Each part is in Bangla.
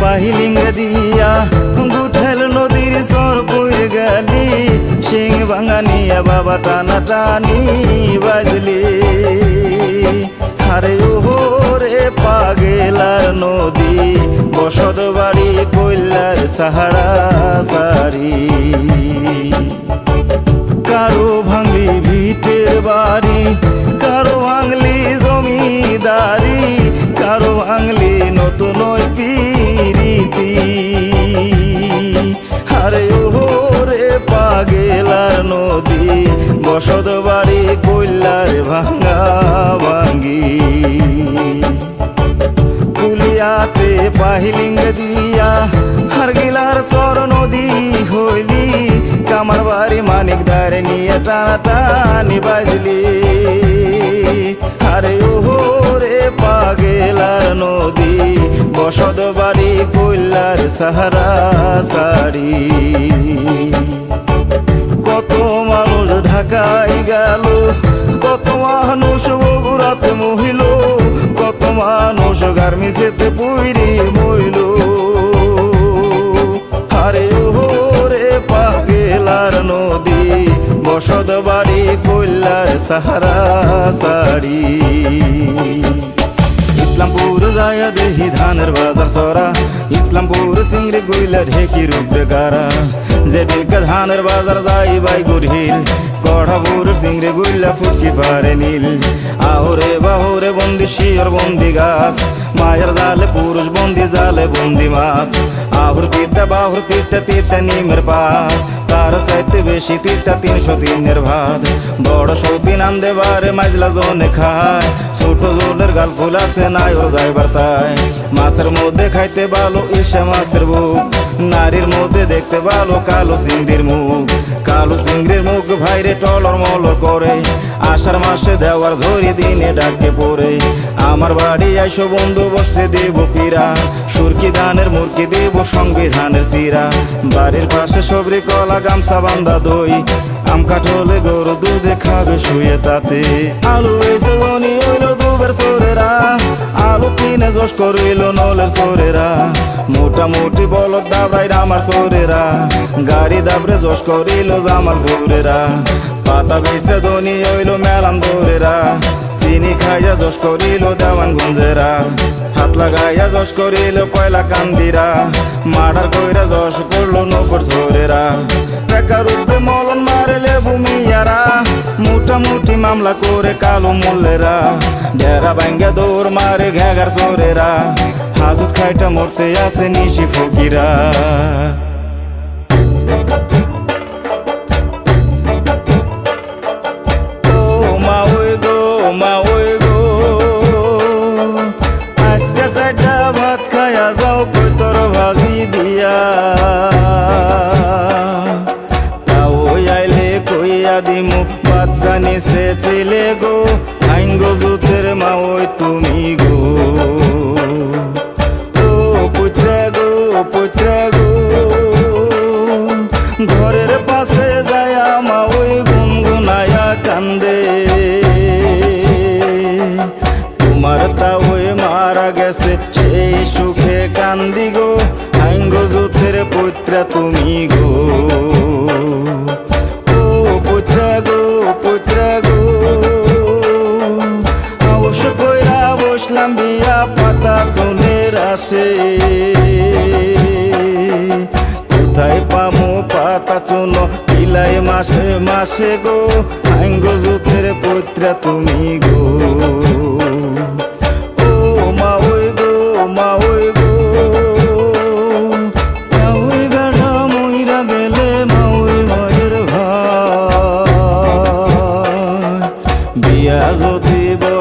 পাহিলিঙ্গ দিয়া। গুঠেল নদীর সর বুয়ে গালি। সিং ভাঙানিয়া বাবা টানা টানি বাজলি। আরে ওহো রে পাগেলার নদী। বসত বাড়ি কইলার সাহারা সারি। ভাঙা। ভাঙ্গি কুলিয়াতে পাহিলিঙ্গ দিয়া, হারগিলার সর নদী হইলি। কামার বাড়ি মানিক দারে নিয়ে টানা টানি বাজলি। আরে ওহো রে পাগেলার নদী, বসত বাড়ি কইলার সাহারা সাড়ি। কত মানুষ ঢাকায় গেল মানুষ বগুড়াতে মহিল, কত মানুষ গার্মিসেতে পুইরি মইল। আরে ওহো রে পাগেলার নদী, বসত বাড়ি কইলার সাহারা সাড়ি। ইসলামপুর যায় দেহি ধানের বাজার সরা, ইসলামপুর সিংরে গইলা ঢেকি রূপরে গারা যেদিকে ধানের বাজার যাই বাই গুরহিল। কড়াপুর সিংরে গুইলা ফুটকি পারে নীল। আহরে বাহরে বন্দি শিয়র বন্দি গাছ। মায়ের জালে পুরুষ বন্দি জালে বন্দি মাছ। আহুর তিতা বাহুর তিতা তিতা নিমের পাত। তার সাইতে বেশি তিনটা তিনশো তিনের ভাত। বড় সৌতিন আন্দে বারে মাইজলা জোনে খায়। ছোট জোনের গাল ফুল আছে নাই ওর যাইবার চাই মাছের মধ্যে খাইতে ভালো, ইসা মাছের বুক নারীর মধ্যে দেখতে ভালো, কালো চিংড়ির মুখ। কালো চিংড়ির মুখ ভাইরে টলর মলর করে। আষাঢ় মাসে দেওয়ার ঝরি দিনে ডাকে পড়ে। আমার বাড়ি আইসো বন্ধু, বসতে দেব পীরা সুরকি ধানের, মুরকি দেব সংবিধানের চিরা। বাড়ির পাশে সবরি কলা, গামছা বান্ধা দই। আম কাঠ হলে গরু দুধে খাবে শুয়ে তাতে। আলু এসে ধনী হইল দুবার সোরেরা কিনে জোশ করিল নলের সোরেরা মোটামুটি বলত দাবাই আমার সোরেরা গাড়ি দাবরে জোশ করিল জামাল ঘুরেরা পাতা বেসে ধনী হইল মেলান দৌড়েরা চিনি খাইয়া জোশ করিল দেওয়ান গুঞ্জেরা হাত লাগাইয়া জশ করিল কয়লা কান্দিরা। মার্ডার কইরা জশ করল নকর ঝোরেরা। বেকার উপরে মলন মারেলে ভূমিয়ারা। মোটামুটি মামলা করে কালো মল্লেরা। ডেরা ভাঙ্গা দৌড় মারে ঘেগার সোরেরা হাজত খাইটা মরতে আসে নিশি ফকিরা। তুমি গো। ও পুত্রা গো পুত্রা গো। ঘরের পাশে যায় মা ওই গুনগুনায়া কান্দে। তোমার তা ওই মারা গেছে, সেই সুখে কান্দি গো। আইঙ্গো জুতের পুত্রা তুমি গো। বিয়া পাতা চুনের আসে কোথায় পামো পাতা চুনো? পিলাই মাসে মাসে গো। আইঙ্গো জুতের পৈত্রা তুমি গো।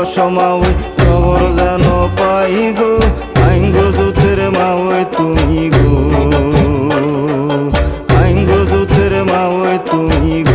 সমাওই খবর জানো পাই গো, আইঙ্গ জুতের মাওই তুমি গো। আইঙ্গ জুতের মাওই তুমি গো।